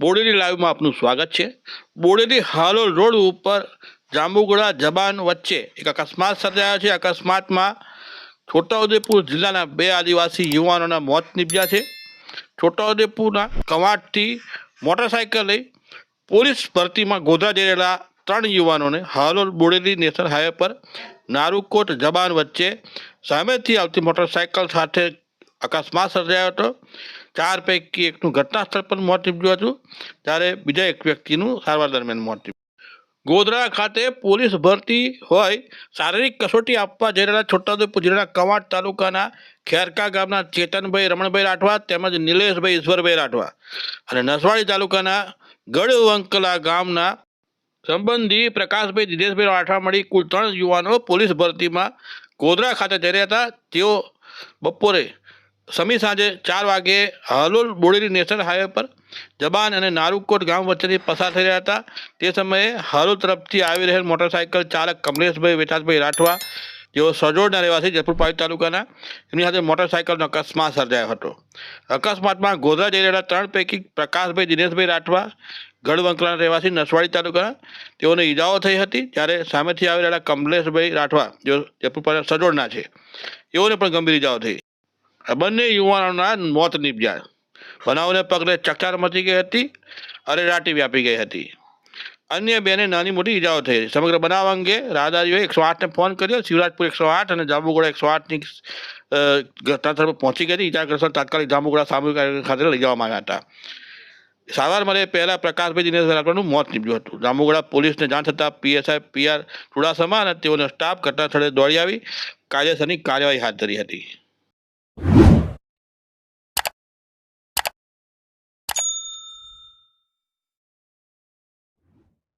બોડેલી લાઈવમાં આપનું સ્વાગત છે. બોડેલી હાલોલ રોડ ઉપર જાંબુગોડા જબાન વચ્ચે એક અકસ્માત સર્જાયો છે. અકસ્માતમાં છોટાઉદેપુર જિલ્લાના બે આદિવાસી યુવાનોના મોત નીપજ્યા છે. છોટાઉદેપુરના કવાટથી મોટરસાઇકલ લઈ પોલીસ ભરતીમાં ગોધરા જઈ રહેલા ત્રણ યુવાનોને હાલોલ બોડેલી નેશનલ હાઈવે પર નારુકોટ જબાન વચ્ચે સામેથી આવતી મોટરસાઇકલ સાથે અકસ્માત સર્જાયો હતો. ચાર પૈકી એકનું ઘટના સ્થળ પર મોત નીપજ્યું હતું. જ્યારે બીજા એક વ્યક્તિનું સારવાર દરમિયાન મોત નીપજ્યું. ગોધરા ખાતે પોલીસ ભરતી હોય શારીરિક કસોટી આપવા જઈ રહેલા છોટાઉદેપુર જિલ્લાના કવાંટ તાલુકાના ખેરકા ગામના ચેતનભાઈ, રમણભાઈ રાઠવા તેમજ નિલેશભાઈ, ઈશ્વરભાઈ રાઠવા અને નસવાડી તાલુકાના ગઢવંકલા ગામના સંબંધી પ્રકાશભાઈ, દિનેશભાઈ રાઠવા મળી કુલ ત્રણ યુવાનો પોલીસ ભરતીમાં ગોધરા ખાતે જઈ રહ્યા હતા. તેઓ બપોરે સમી સાંજે ચાર વાગે હલોલ બોડેલી નેશનલ હાઈવે પર જબાન અને નારુકોટ ગામ વચ્ચેથી પસાર થઈ રહ્યા હતા. તે સમયે હલોલ તરફથી આવી રહેલ મોટરસાઇકલ ચાલક કમલેશભાઈ વેતાસભાઈ રાઠવા જેઓ સજોડના રહેવાસી જયપુર પાવી તાલુકાના, એમની સાથે મોટરસાઇકલનો અકસ્માત સર્જાયો હતો. અકસ્માતમાં ગોધરા જઈ રહેલા ત્રણ પૈકી પ્રકાશભાઈ દિનેશભાઈ રાઠવા, ગઢવંકલાના રહેવાસી નસવાડી તાલુકાના, તેઓને ઈજાઓ થઈ હતી જ્યારે સામેથી આવી રહેલા કમલેશભાઈ રાઠવા જેઓ જયપુર સજોડના છે. તેઓને પણ ગંભીર ઈજાઓ થઈ બંને યુવાનોના મોત નીપજ્યા. બનાવને પગલે ચકચાર મચી ગઈ હતી અરેરાટી વ્યાપી ગઈ હતી. અન્ય બેને નાની મોટી ઈજાઓ થઈ. સમગ્ર બનાવ અંગે રાહદારીઓએ એકસો આઠને ફોન કર્યો. શિવરાજપુર એકસો આઠ અને જાંબુગોડા એકસો આઠની ઘટના પહોંચી ગઈ હતી. ઈજાગ્રસ્તો તાત્કાલિક જાંબુગોડા સામૂહિક ખાતે લઈ જવામાં આવ્યા હતા. સારવાર મળે પહેલાં પ્રકાશભાઈ દિનેશ રાઠવાનું મોત નીપજ્યું હતું. જાંબુગોડા પોલીસને જાણ થતાં પીએસઆઈ પીઆર ચુડાસમા અને તેઓનો સ્ટાફ ઘટનાસ્થળે દોડી આવી. કાયદેસરની કાર્યવાહી હાથ ધરી હતી. you